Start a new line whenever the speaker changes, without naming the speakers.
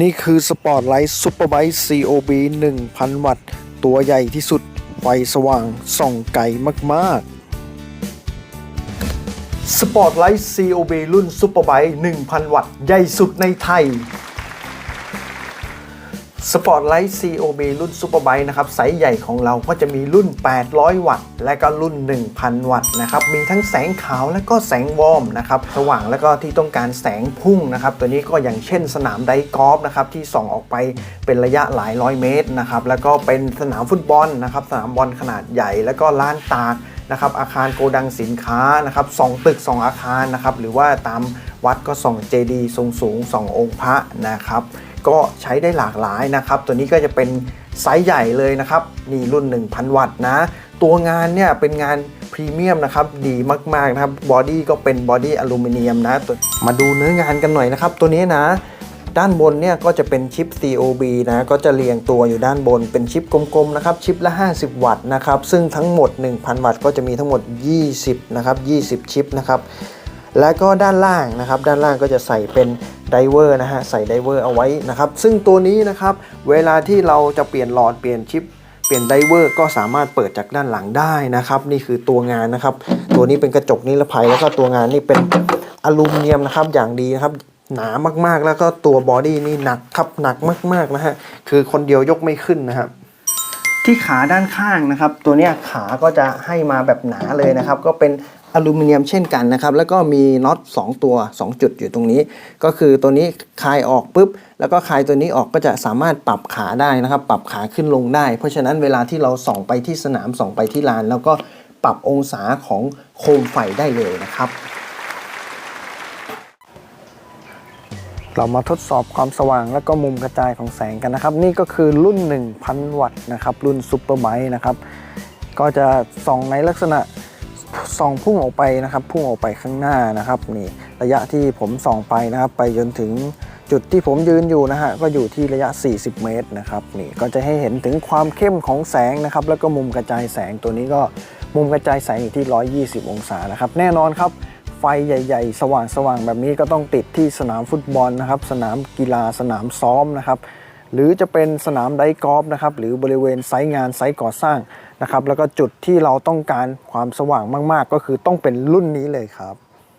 นี่คือสปอร์ตไลท์ซูเปอร์ไบค์ COB 1000 วัตต์ ตัวใหญ่ที่สุด ไฟสว่างส่องไกลมากๆสปอร์ตไลท์ COB รุ่นซูเปอร์ไบค์ 1000 วัตต์ ใหญ่สุดในไทย สปอร์ตไลท์ COB รุ่นซูเปอร์ไบค์นะครับไซส์ใหญ่ของเราก็จะมีรุ่น 800 วัตต์ และก็รุ่น 1000 วัตต์นะครับมีทั้งแสงขาวและก็แสงวอร์มนะครับสว่างและก็ที่ต้องการแสงพุ่งนะครับตัวนี้ก็อย่างเช่นสนามไดกอล์ฟนะครับที่ส่องออกไปเป็นระยะหลายร้อยเมตรนะครับแล้วก็เป็นสนามฟุตบอลนะครับสนามบอลขนาดใหญ่ แล้วก็ลานตาก นะครับอาคารโกดังสินค้านะครับสองตึก 2 อาคารนะครับหรือว่าตามวัดก็ส่องเจดีย์สูงสูงๆสององค์พระนะครับก็ใช้ได้หลากหลายนะครับ ตัวนี้ก็จะเป็นไซส์ใหญ่เลยนะครับนี่รุ่น 1,000 วัตต์นะ ตัวงานเนี่ยเป็นงานพรีเมียมนะครับดีมากๆนะครับบอดี้ก็เป็นบอดี้อลูมิเนียมนะตัวมาดูเนื้องานกันหน่อยนะครับ ตัวนี้นะ ด้านบนเนี่ยก็จะเป็นชิป COB นะ ก็จะเรียงตัวอยู่ด้านบน เป็นชิปกลมๆนะครับ ชิปละ 50 วัตต์นะครับ ซึ่งทั้งหมด 1,000 วัตต์ก็จะมีทั้งหมด 20 นะครับ 20 ชิปนะครับ แล้วก็ด้านล่างนะครับ ด้านล่างก็จะใส่เป็นไดเวอร์นะฮะ ใส่ไดเวอร์เอาไว้นะครับ ซึ่งตัวนี้นะครับ เวลาที่เราจะเปลี่ยนหลอด เปลี่ยนชิป เปลี่ยนไดเวอร์ก็สามารถเปิดจากด้านหลังได้นะครับ นี่คือตัวงานนะครับ ตัวนี้เป็นกระจกนิรภัย แล้วก็ตัวงานนี่เป็นอลูมิเนียมนะครับ อย่างดีนะครับ หนามากๆ แล้วก็ตัวบอดี้นี่หนักครับหนักมากๆนะฮะคือคนเดียวยกไม่ขึ้นนะครับที่ขาด้านข้างนะครับ ตัวเนี้ยขาก็จะให้มาแบบหนาเลยนะครับ ก็เป็นอลูมิเนียมเช่นกันนะครับ แล้วก็มีน็อต2ตัว 2 จุดอยู่ตรงนี้ ก็คือตัวนี้คลายออกปุ๊บ แล้วก็คลายตัวนี้ออกก็จะสามารถปรับขาได้นะครับ ปรับขาขึ้นลงได้ เพราะฉะนั้นเวลาที่เราส่องไปที่สนามส่องไปที่ลาน แล้วก็ปรับองศาของโคมไฟได้เลยนะครับ เรามาทดสอบความสว่างและก็มุมกระจายของแสงกันนะครับ นี่ก็คือรุ่น 1,000 วัตต์นะครับ รุ่นซูเปอร์ไบค์นะครับ ก็จะส่องในลักษณะส่องพุ่งออกไปนะครับ พุ่งออกไปข้างหน้านะครับนี่ระยะที่ผมส่องไปนะครับ ไปจนถึงจุดที่ผมยืนอยู่นะฮะก็อยู่ที่ระยะ 40 เมตรนะครับนี่ก็จะให้เห็นถึงความเข้มของแสงนะครับ แล้วก็มุมกระจายแสงตัวนี้ก็มุมกระจายแสงอยู่ที่ 120 องศานะครับ แน่นอนครับ ไฟใหญ่ๆ สว่างๆ แบบนี้ก็ต้องติดที่สนามฟุตบอลนะครับ สนามกีฬาสนามซ้อมนะครับ หรือจะเป็นสนามไดกอล์ฟนะครับ หรือบริเวณไซต์งานไซต์ก่อสร้างนะครับ แล้วก็จุดที่เราต้องการความสว่างมากๆ ก็คือต้องเป็นรุ่นนี้เลยครับ